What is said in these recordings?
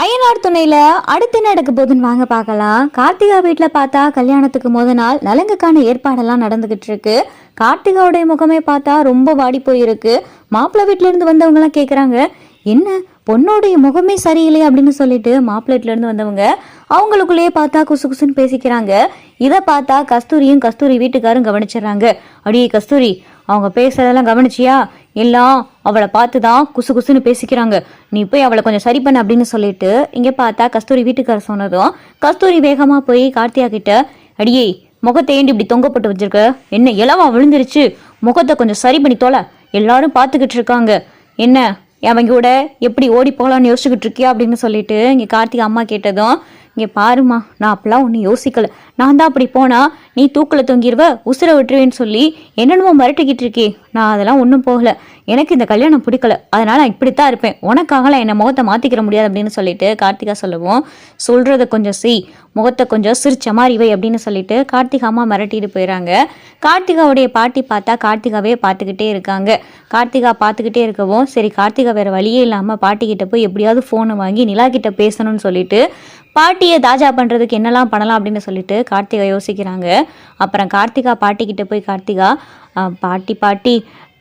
அயனார் துணையில அடுத்து என்ன நடக்க போகுதுன்னு வாங்க பார்க்கலாம். கார்த்திகா வீட்டில் பார்த்தா கல்யாணத்துக்கு முத நாள் நலங்குக்கான ஏற்பாடெல்லாம் நடந்துகிட்டு இருக்கு. கார்த்திகாவுடைய முகமே பார்த்தா ரொம்ப வாடி போயிருக்கு. மாப்பிள்ளை வீட்டிலேருந்து இருந்து வந்தவங்கலாம் கேட்குறாங்க என்ன பொண்ணோடைய முகமே சரியில்லை அப்படின்னு சொல்லிட்டு மாப்பிள்ளை இருந்து வந்தவங்க அவங்களுக்குள்ளேயே பார்த்தா குசு குசுன்னு பேசிக்கிறாங்க. இதை பார்த்தா கஸ்தூரியும் கஸ்தூரி வீட்டுக்காரும் கவனிச்சிடுறாங்க. அடியே கஸ்தூரி அவங்க பேசுறதெல்லாம் கவனிச்சியா? எல்லாம் அவளை பார்த்து தான் குசு குசுன்னு பேசிக்கிறாங்க. நீ போய் அவளை கொஞ்சம் சரி பண்ண அப்படின்னு சொல்லிட்டு இங்கே பார்த்தா கஸ்தூரி வீட்டுக்காரர் சொன்னதும் கஸ்தூரி வேகமாக போய் கார்த்தியா கிட்ட அடியே முகத்தை ஏண்டி இப்படி தொங்கப்பட்டு வச்சிருக்க? என்ன இலவா விழுந்துருச்சு? முகத்தை கொஞ்சம் சரி பண்ணி தோலை. எல்லாரும் பார்த்துக்கிட்டு இருக்காங்க. என்ன அவங்க கூட எப்படி ஓடி போகலான்னு யோசிச்சுக்கிட்டு இருக்கியா? அப்படின்னு சொல்லிட்டு இங்கே கார்த்திக் அம்மா கேட்டதும் இங்கே பாருமா நான் அப்பெல்லாம் ஒன்றும் யோசிக்கல. நான் தான் அப்படி போனா நீ தூக்கில் தொங்கிடுவ உசுரை விட்டுருவேன்னு சொல்லி என்னென்னமோ மிரட்டிக்கிட்டு இருக்கே. நான் அதெல்லாம் ஒன்றும் போகல. எனக்கு இந்த கல்யாணம் பிடிக்கல. அதனால நான் இப்படித்தான் இருப்பேன். உனக்காகலாம் என்னை முகத்தை மாற்றிக்கிற முடியாது அப்படின்னு சொல்லிட்டு கார்த்திகா சொல்லவும். சொல்கிறத கொஞ்சம் செய். முகத்தை கொஞ்சம் சிரிச்ச மாதிரி வை அப்படின்னு சொல்லிட்டு கார்த்திகா அம்மா மிரட்டிட்டு போயிடறாங்க கார்த்திகாவுடைய பாட்டி பார்த்தா கார்த்திகாவே பார்த்துக்கிட்டே இருக்காங்க. கார்த்திகா பார்த்துக்கிட்டே இருக்கவும் சரி கார்த்திகா வேற வழியே இல்லாமல் பாட்டிக்கிட்ட போய் எப்படியாவது ஃபோனை வாங்கி நிலா கிட்ட பேசணும்னு சொல்லிட்டு பாட்டியை தாஜா பண்ணுறதுக்கு என்னெல்லாம் பண்ணலாம் அப்படின்னு சொல்லிட்டு கார்த்திகா யோசிக்கிறாங்க. அப்புறம் கார்த்திகா பாட்டிக்கிட்ட போய் கார்த்திகா பாட்டி பாட்டி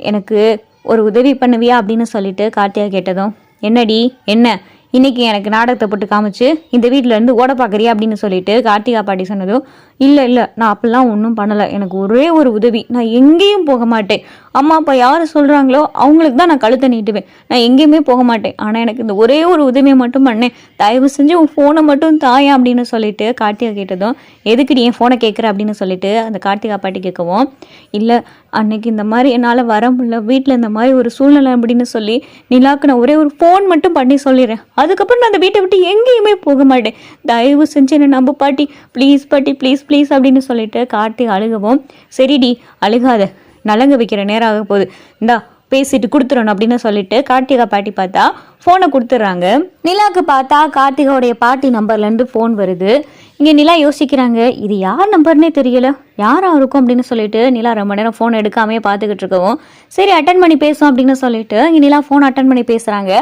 எனக்கு ஒரு உதவி பண்ணுவியா அப்படின்னு சொல்லிட்டு கார்த்திகா கேட்டதும் என்னடி என்ன? இன்னைக்கு எனக்கு நாடகத்தை போட்டு காமிச்சு இந்த வீட்டில் இருந்து ஓட பார்க்குறியா அப்படின்னு சொல்லிட்டு கார்த்திகா பாட்டி சொன்னதும் இல்லை இல்லை நான் அப்படிலாம் ஒன்றும் பண்ணலை. எனக்கு ஒரே ஒரு உதவி. நான் எங்கேயும் போக மாட்டேன். அம்மா அப்பா யார் சொல்கிறாங்களோ அவங்களுக்கு தான் நான் கழுத்தை நீட்டுவேன். நான் எங்கேயுமே போக மாட்டேன். ஆனால் எனக்கு இந்த ஒரே ஒரு உதவியை மட்டும் பண்ணேன். தயவு செஞ்சு உன் ஃபோனை மட்டும் தாயா? அப்படின்னு சொல்லிட்டு கார்த்திகா கேட்டதும் எதுக்குடி என் ஃபோனை கேட்குற அப்படின்னு சொல்லிட்டு அந்த கார்த்திகா பாட்டி கேட்கவும் இல்லை அன்னைக்கு இந்த மாதிரி என்னால் வர முடியல. வீட்டில் இந்த மாதிரி ஒரு சூழ்நிலை அப்படின்னு சொல்லி நிலாக்கு நான் ஒரே ஒரு ஃபோன் மட்டும் பண்ணி சொல்லிடுறேன். அதுக்கப்புறம் நான் அந்த வீட்டை விட்டு எங்கேயுமே போக மாட்டேன். தயவு செஞ்சு என்னை நம்ப பாட்டி. ப்ளீஸ் பாட்டி ப்ளீஸ் ப்ளீஸ் அப்படின்னு சொல்லிட்டு காட்டி அழுகவும். சரிடி அழுகாத. நலங்க வைக்கிற நேரம் ஆக போகுது இந்தா பேசிட்டு கொடுத்துடணும் அப்படின்னு சொல்லிட்டு கார்த்திகா பாட்டி பார்த்தா ஃபோனை கொடுத்துட்றாங்க. நிலாக்கு பார்த்தா கார்த்திகாவுடைய பாட்டி நம்பர்லேருந்து ஃபோன் வருது. இங்கே நிலா யோசிக்கிறாங்க இது யார் நம்பர்னே தெரியல. யாராக இருக்கும் அப்படின்னு சொல்லிட்டு நிலா ரொம்ப நேரம் ஃபோன் எடுக்காமே பார்த்துக்கிட்டு இருக்கவும் சரி அட்டன் பண்ணி பேசும் அப்படின்னு சொல்லிட்டு இங்கே நிலா ஃபோன் அட்டன் பண்ணி பேசுகிறாங்க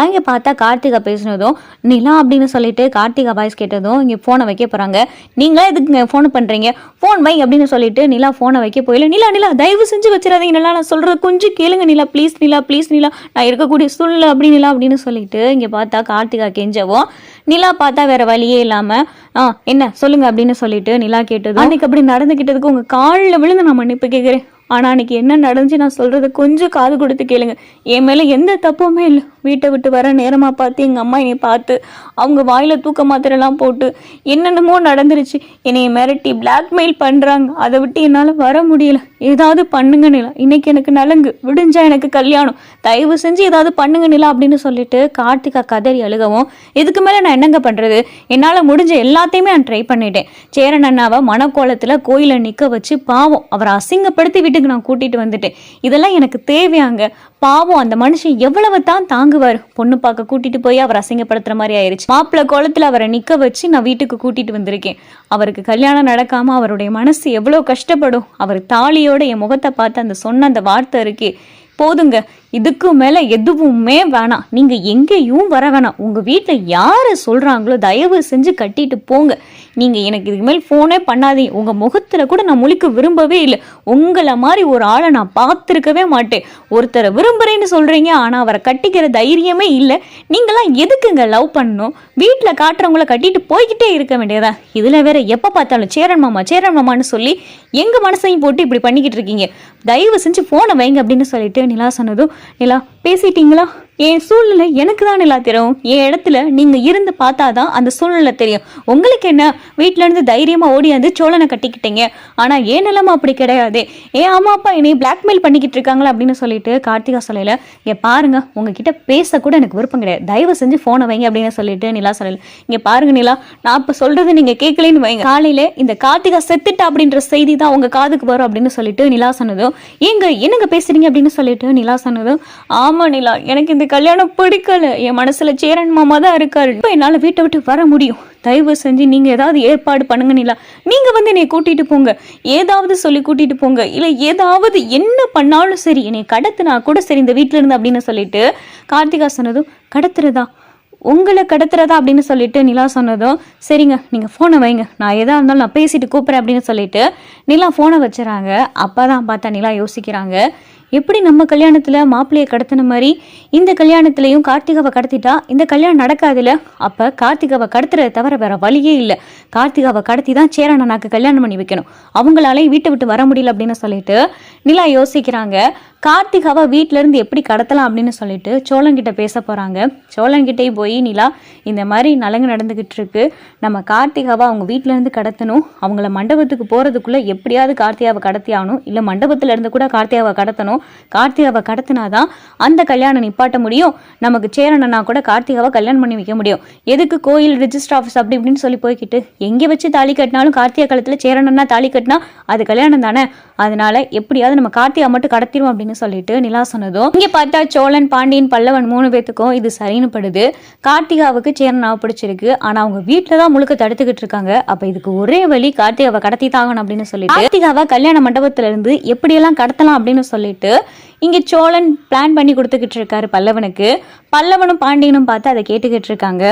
அங்கே பார்த்தா கார்த்திகா பேசினதும் நிலா அப்படின்னு சொல்லிட்டு கார்த்திகா பாய்ஸ் கேட்டதும் இங்கே ஃபோனை வைக்க போகிறாங்க நீங்களே இதுக்கு ஃபோன் பண்ணுறீங்க ஃபோன் வை அப்படின்னு சொல்லிட்டு நிலா ஃபோனை வைக்க போயில நிலா நிலா தயவு செஞ்சு வச்சிடாதீங்க. நிலா நான் சொல்கிறது கொஞ்சம் கேளுங்க. Nila please Nila please Nila. நான் இருக்கக்கூடிய சூழ்நிலை அப்படி நிலா அப்படின்னு சொல்லிட்டு இங்கே பார்த்தா கார்த்திகா கெஞ்சவும். நிலா பார்த்தா வேற வழியே இல்லாமல் ஆ என்ன? சொல்லுங்க அப்படின்னு சொல்லிட்டு நிலா கேட்டது அன்னைக்கு அப்படி நடந்துக்கிட்டதுக்கு உங்கள் காலில் விழுந்து நான் மன்னிப்பு கேட்குறேன் ஆனால் அன்னைக்கு என்ன நடந்துச்சு நான் சொல்கிறத கொஞ்சம் காது கொடுத்து கேளுங்க. என் மேலே எந்த தப்புமே இல்லை. வீட்டை விட்டு வர நேரமாக பார்த்து எங்கள் அம்மா என்னை பார்த்து அவங்க வாயில் தூக்க மாத்திரைலாம் போட்டு என்னென்னமோ நடந்துருச்சு. என்னை மிரட்டி பிளாக்மெயில் பண்ணுறாங்க அதை விட்டு என்னால் வர முடியல. ஏதாவது பண்ணுங்க நிலா. இன்னைக்கு எனக்கு நலங்கு. விடிஞ்சா எனக்கு கல்யாணம். தயவு செஞ்சு ஏதாவது பண்ணுங்க நிலா அப்படின்னு சொல்லிட்டு கார்த்திகா கதறி அழுகவும் இதுக்கு மேலே நான் என்னங்க பண்ணுறது என்னால் முடிஞ்ச எல்லாத்தையுமே நான் ட்ரை பண்ணிட்டேன். சேரன் அண்ணாவை மணக்கோலத்தில் கோயிலை நிற்க வச்சு பாவம் அவரை அசிங்கப்படுத்தி விட்டு வீட்டுக்கு நான் கூட்டிகிட்டு வந்துட்டேன். இதெல்லாம் எனக்கு தேவையாங்க. பாவம் அந்த மனுஷன் எவ்வளவு தான் தாங்குவார். பொண்ணு பார்க்க கூட்டிட்டு போய் அவர் அசிங்கப்படுத்துற மாதிரி ஆயிருச்சு. மாப்பிள்ளை குளத்துல அவரை நிக்க வச்சு நான் வீட்டுக்கு கூட்டிட்டு வந்திருக்கேன். அவருக்கு கல்யாணம் நடக்காம அவருடைய மனசு எவ்வளவு கஷ்டப்படும். அவர் தாலியோட என் முகத்தை பார்த்து அந்த சொன்ன அந்த வார்த்தை இருக்கே. போதுங்க. இதுக்கு மேலே எதுவுமே வேணாம். நீங்கள் எங்கேயும் வர வேணாம். உங்கள் வீட்டில் யார் சொல்கிறாங்களோ தயவு செஞ்சு கட்டிட்டு போங்க. நீங்கள் எனக்கு இதுக்கு மேல் ஃபோனே பண்ணாதீங்க. உங்கள் முகத்தில் கூட நான் முழிக்க விரும்பவே இல்லை. உங்களை மாதிரி ஒரு ஆளை நான் பார்த்துருக்கவே மாட்டேன். ஒருத்தரை விரும்புகிறேன்னு சொல்கிறீங்க ஆனால் அவரை கட்டிக்கிற தைரியமே இல்லை. நீங்களாம் எதுக்குங்க லவ் பண்ணணும்? வீட்டில் காட்டுறவங்கள கட்டிட்டு போய்கிட்டே இருக்க வேண்டியதா? இதில் வேற எப்போ பார்த்தாலும் சேரன் மாமா சேரன் மாமான்னு சொல்லி எங்கள் மனசையும் போட்டு இப்படி பண்ணிக்கிட்டு இருக்கீங்க? தயவு செஞ்சு ஃபோனை வைங்க அப்படின்னு சொல்லிட்டு நிலா சொன்னதும் நிலா பேசிட்டீங்களா? என் சூழ்நிலை எனக்கு தான் நிலா தெரியும். என் இடத்துல நீங்கள் இருந்து பார்த்தா தான் அந்த சூழ்நிலை தெரியும். உங்களுக்கு என்ன? வீட்டிலேருந்து தைரியமாக ஓடியாந்து சோழனை கட்டிக்கிட்டீங்க. ஆனால் ஏன் நிலமா அப்படி கிடையாது. ஏன் அம்மா அப்பா என்னை பிளாக்மெயில் பண்ணிக்கிட்டு இருக்காங்களா அப்படின்னு சொல்லிட்டு கார்த்திகா சொல்லல. இங்கே பாருங்க உங்ககிட்ட பேச கூட எனக்கு விருப்பம் கிடையாது. தயவு செஞ்சு ஃபோனை வைங்க அப்படின்னு சொல்லிட்டு நிலா சொல்லல. இங்கே பாருங்க நிலா நான் இப்போ சொல்கிறது நீங்கள் கேட்கலன்னு வைங்க. காலையில் இந்த கார்த்திகா செத்துட்டா அப்படின்ற செய்தி தான் உங்கள் காதுக்கு வரும் அப்படின்னு சொல்லிட்டு நிலா சொன்னதும் ஏங்க என்னங்க பேசுறீங்க அப்படின்னு சொல்லிட்டு நிலா சொன்னதும் ஆமா நிலா எனக்கு இந்த கல்யாணம் பிடிக்கல. என் மனசுல சேரன் மாமா தான் இருக்காரு. இப்போ என்னால வீட்டை விட்டு வர முடியும். தயவு செஞ்சு நீங்க ஏதாவது ஏற்பாடு பண்ணுங்க நிலா. நீங்க வந்து என்னை கூட்டிட்டு போங்க. ஏதாவது சொல்லி கூட்டிட்டு போங்க. இல்ல ஏதாவது என்ன பண்ணாலும் சரி என்னை கடத்துனா கூட சரி இந்த வீட்டில் இருந்து அப்படின்னு சொல்லிட்டு கார்த்திகா சொன்னதும் கடத்துறதா? உங்களை கடத்துறதா அப்படின்னு சொல்லிட்டு நிலா சொன்னதும் சரிங்க நீங்கள் ஃபோனை வைங்க. நான் எதாக இருந்தாலும் நான் பேசிட்டு கூப்பிட்றேன் அப்படின்னு சொல்லிட்டு நிலா ஃபோனை வச்சுறாங்க. அப்போ தான் பார்த்தா நிலா யோசிக்கிறாங்க. எப்படி நம்ம கல்யாணத்தில் மாப்பிள்ளையை கடத்தின மாதிரி இந்த கல்யாணத்துலேயும் கார்த்திகாவை கடத்திட்டா? இந்த கல்யாணம் நடக்காதுல்ல. அப்போ கார்த்திகாவை கடத்துறத தவிர வேற வழியே இல்லை. கார்த்திகாவை கடத்தி தான் சேரணனாக்கு கல்யாணம் பண்ணி வைக்கணும். அவங்களாலே வீட்டை விட்டு வர முடியல அப்படின்னு சொல்லிட்டு நிலா யோசிக்கிறாங்க. கார்த்திகாவை வீட்டிலேருந்து எப்படி கடத்தலாம் அப்படின்னு சொல்லிட்டு சோழன்கிட்ட பேச போகிறாங்க சோழன்கிட்டே போய் நிலா இந்த மாதிரி நலங்கு நடந்துக்கிட்டு இருக்கு. நம்ம கார்த்திகாவை அவங்க வீட்டிலேருந்து கடத்தணும். அவங்கள மண்டபத்துக்கு போகிறதுக்குள்ளே எப்படியாவது கார்த்திகாவை கடத்தி ஆகணும் இல்லை மண்டபத்துலேருந்து கூட கார்த்திகாவை கடத்தணும். கார்த்திகாவை கடத்தினா தான் அந்த கல்யாணம் நிப்பாட்ட முடியும். நமக்கு சேரணனா கூட கார்த்திகாவை கல்யாணம் பண்ணி வைக்க முடியும். எதுக்கு கோயில் ரிஜிஸ்டர் ஆஃபீஸ் அப்படி இப்படின்னு சொல்லி போய்கிட்டு எங்கே வச்சு தாலி கட்டினாலும் கார்த்திகா காலத்தில் சேரணனா தாலி கட்டினா அது கல்யாணம் தானே? அதனால எப்படியாவது நம்ம கார்த்திகா மட்டும் கடத்திடும் அப்படின்னு சொல்லிட்டு நிலா சொன்னதும் இங்கே பார்த்தா சோழன் பாண்டியன் பல்லவன் மூணு பேத்துக்கும் இது சரின்னு படுது கார்த்திகாவுக்கு சேரனாவை பிடிச்சிருக்கு. ஆனால் அவங்க வீட்டில் தான் முழுக்க தடுத்துக்கிட்டு இருக்காங்க. அப்போ இதுக்கு ஒரே வழி கார்த்திகாவை கடத்தி தாகணும் அப்படின்னு சொல்லிட்டு கார்த்திகாவை கல்யாண மண்டபத்துல இருந்து எப்படியெல்லாம் கடத்தலாம் அப்படின்னு சொல்லிட்டு இங்கே சோழன் பிளான் பண்ணி கொடுத்துக்கிட்டு இருக்காரு பல்லவனுக்கு. பல்லவனும் பாண்டியனும் பார்த்து அதை கேட்டுக்கிட்டு இருக்காங்க.